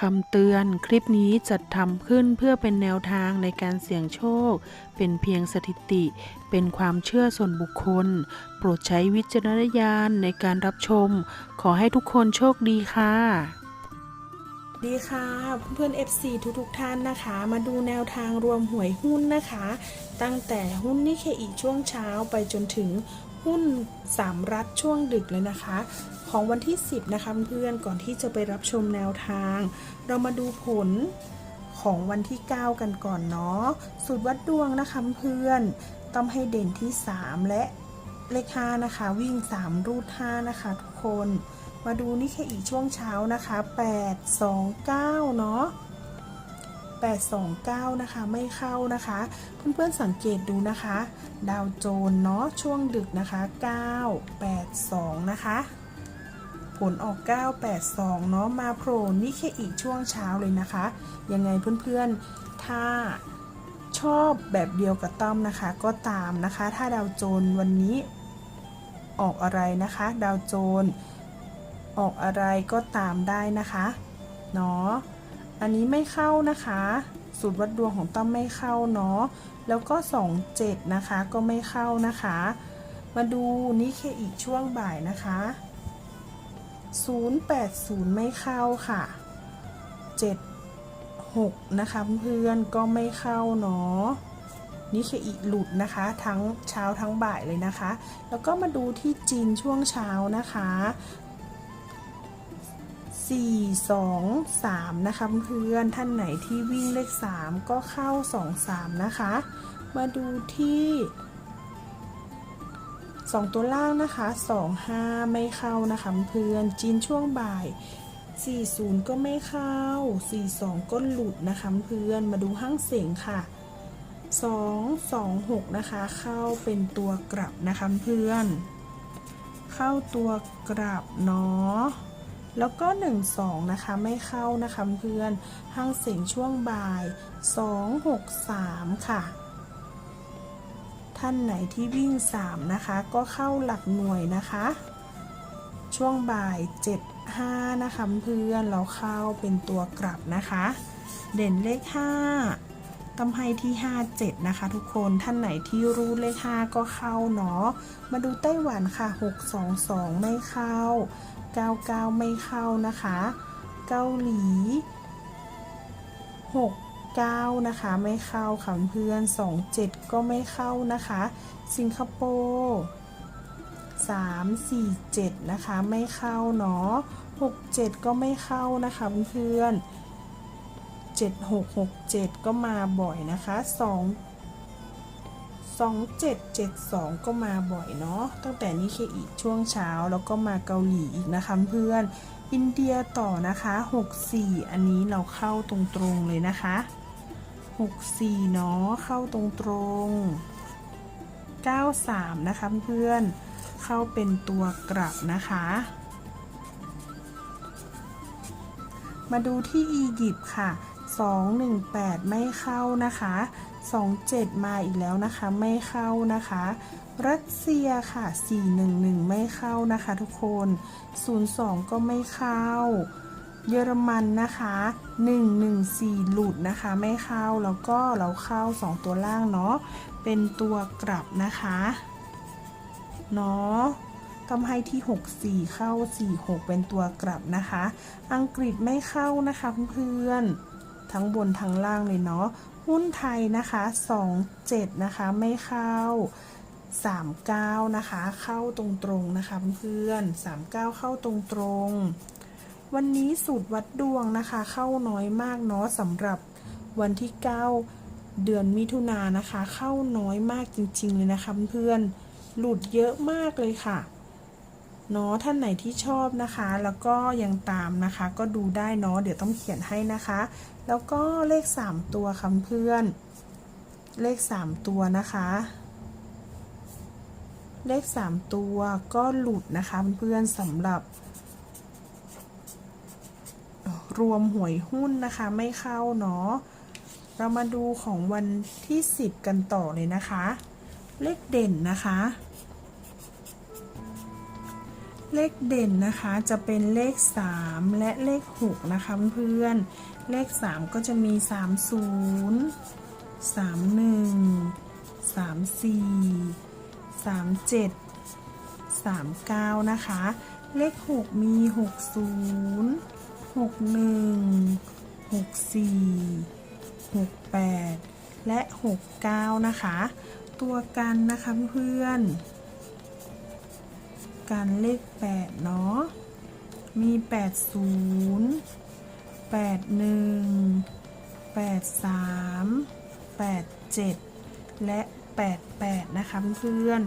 คำเตือนคลิปนี้จัดทำขึ้นเพื่อเป็นแนวทางในการเสี่ยงโชค เป็นเพียงสถิติ เป็นความเชื่อส่วนบุคคล โปรดใช้วิจารณญาณในการรับชม ขอให้ทุกคนโชคดีค่ะ ดีค่ะ เพื่อน FC ทุกทุกท่านนะคะ มาดูแนวทางรวมหวยหุ้นนะคะ ตั้งแต่หุ้นนิเคอีช่วงเช้าไปจนถึง หุ้นสามรัฐช่วงดึกเลยนะคะ ของวันที่ 10 นะคะเพื่อนก่อนที่จะไปรับชมแนวทาง เรามาดูผลของวันที่ 9 กันก่อนเนาะสูตรวัดดวงนะคะเพื่อนต้องให้เด่นที่ 3 และเลข5นะคะ วิ่ง 3 รูด 5 นะคะ ทุกคน มาดูนี่แค่อีกช่วงเช้านะคะ 8 2 9 เนาะ 8 2 9 นะคะ ไม่เข้านะคะ เพื่อนๆสังเกตดูนะคะ ดาวโจนเนาะช่วงดึกนะคะ 9 8 2 นะคะ ผลออก 9 8 2 เนาะมาโผล่นี่แค่อีกช่วงเช้าเลยนะคะ ยังไงเพื่อนๆ ถ้าชอบแบบเดียวกับต้อมนะคะ ก็ตามนะคะ ถ้าดาวโจนวันนี้ออกอะไรนะคะ ดาวโจน ออกอะไรก็ตามได้นะคะ เนาะ อันนี้ไม่เข้านะคะสูตรวัดดวงของต้อมไม่เข้าเนาะแล้วก็ 27 นะคะก็ไม่เข้านะคะ มาดูนี่แค่อีกช่วงบ่ายนะคะ 080 ไม่เข้าค่ะ 76 นะคะเพื่อนก็ไม่เข้าเนาะนี่คืออีหลุดนะคะ ทั้งเช้าทั้งบ่ายเลยนะคะ แล้วก็มาดูที่จีนช่วงเช้านะคะ 4 2 3 นะคะเพื่อนท่านไหนที่วิ่งเลข 3 ก็เข้า 2 3 นะคะ มาดูที่ 2 ตัวล่างนะคะ 2 5 ไม่เข้านะคะเพื่อนจีนช่วงบ่าย 40 ก็ไม่เข้า 42 ก็หลุดนะคะเพื่อนมาดูห้างเสียงค่ะ 2 2 6 นะคะ เข้าเป็นตัวกลับนะคะเพื่อน เข้าตัวกลับเนาะ แล้วก็ 1 2 นะคะ ไม่เข้านะคะเพื่อนห้างเสียงช่วงบ่าย 2 6 3 ค่ะ ท่านไหนที่วิ่ง 3 นะคะ ก็เข้าหลักหน่วยนะคะ ช่วงบ่าย 7 5 นะคะเพื่อนเราเข้าเป็นตัวกลับนะคะ เด่นเลข 5ตำให้ที่ 5 7 นะคะ ทุกคนท่านไหนที่รู้เลข 5 ก็เข้าเนาะมาดูไต้หวันค่ะ 6 2 2 ไม่เข้า 99 ไม่เข้านะคะ เกาหลี 69 นะคะ ไม่เข้าค่ะเพื่อน 27 ก็ไม่เข้านะคะ สิงคโปร์3 4 7 นะคะ ไม่เข้าเนาะ67 ก็ไม่เข้านะคะเพื่อน7667 ก็มาบ่อยนะคะ 2 2772 ก็มาบ่อยเนาะตั้งแต่นี้เคอีกช่วงเช้าแล้วก็มาเกาหลีอีกนะคะเพื่อน อินเดียต่อนะคะ 64 อันนี้เราเข้าตรงๆเลยนะคะ 64 เนาะเข้าตรงๆ 93 นะคะเพื่อนเข้าเป็นตัวกลับนะคะ มาดูที่อียิปต์ค่ะ 218 ไม่เข้านะคะ 27 มาอีกแล้วนะคะ ไม่เข้านะคะ รัสเซียค่ะ 411 ไม่เข้านะคะทุกคน 02 ก็ไม่เข้า เยอรมันนะคะ 114 หลุดนะคะไม่เข้า แล้วก็เราเข้า 2 ตัวล่างเนาะ เป็นตัวกลับนะคะ เนาะทำให้ที่ 64 เข้า 46 เป็นตัวกลับนะคะ อังกฤษไม่เข้านะคะเพื่อนๆ ทั้งบนทั้งล่างเลยเนาะ หุ้นไทยนะคะ 27 นะคะ ไม่เข้า 39 นะคะ เข้าตรงๆนะคะเพื่อน39 เข้าตรงๆ วันนี้สูตรวัดดวงนะคะ เข้าน้อยมากเนาะสำหรับวันที่ 9 เดือนมิถุนายนนะคะ เข้าน้อยมากจริง ๆ เลยนะคะเพื่อนหลุดเยอะมากเลยค่ะ เนาะท่านไหนที่ชอบนะคะ แล้วก็ยังตามนะคะ ก็ดูได้เนาะเดี๋ยวต้องเขียนให้นะคะ แล้วก็เลข 3 ตัวคำเพื่อน เลข 3 ตัวนะคะ เลข 3 ตัวก็หลุดนะคะเพื่อนๆสำหรับ รวมหวยหุ้นนะคะไม่เข้าเนาะเรามาดูของวันที่ 10 กันต่อเลยนะคะ เลขเด่นนะคะ เลขเด่นนะคะจะเป็นเลข 3 และเลข 6 นะคะเพื่อนๆเลข 3 ก็จะมี 30 31 34 37 39 นะคะ เลข 6 มี 60 61 64 68 และ 69 นะคะ ตัวกันนะคะเพื่อนๆ การเลข8เนาะ มี80 81 83 87และ88นะคะเพื่อน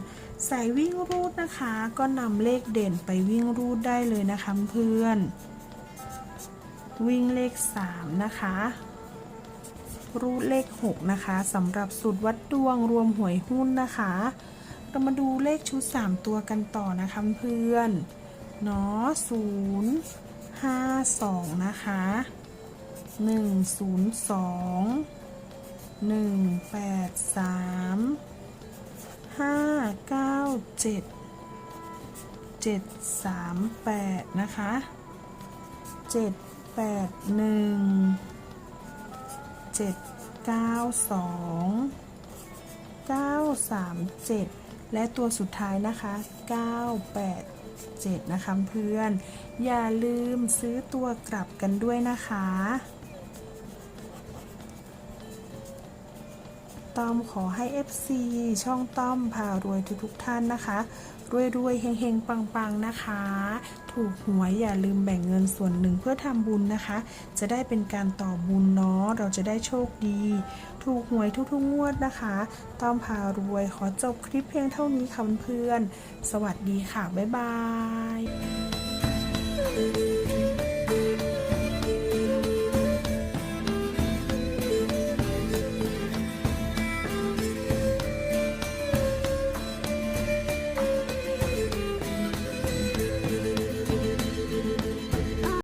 ใส่วิ่งรูดนะคะ ก็นำเลขเด่นไปวิ่งรูดได้เลยนะคะเพื่อน วิ่งเลข3นะคะ รูดเลข6นะคะสำหรับสูตรวัดดวงรวมหวยหุ้นนะคะ เรามาดูเลขชุด 3 ตัวกันต่อนะคะเพื่อนเนาะ0 5 2นะคะ1 0 2 1 8 3 5 9 7 7 3 8นะคะ7 8 1 7 9 2 9 3 7 และตัวสุดท้ายนะคะ 9 8 7 นะคะเพื่อน อย่าลืมซื้อตัวกลับกันด้วยนะคะ ต้อมขอให้ FC ช่องต้อมพารวยทุกๆท่านนะคะรวยรวยๆเฮงๆ ปังๆ นะคะ ถูกหวยอย่าลืมแบ่งเงินส่วนหนึ่งเพื่อทำบุญนะคะ จะได้เป็นการต่อบุญเนาะ เราจะได้โชคดี ถูกหวยทุกๆ งวดนะคะ ต้อมพารวยขอจบคลิปเพียงเท่านี้ค่ะเพื่อน สวัสดีค่ะ บ๊ายบาย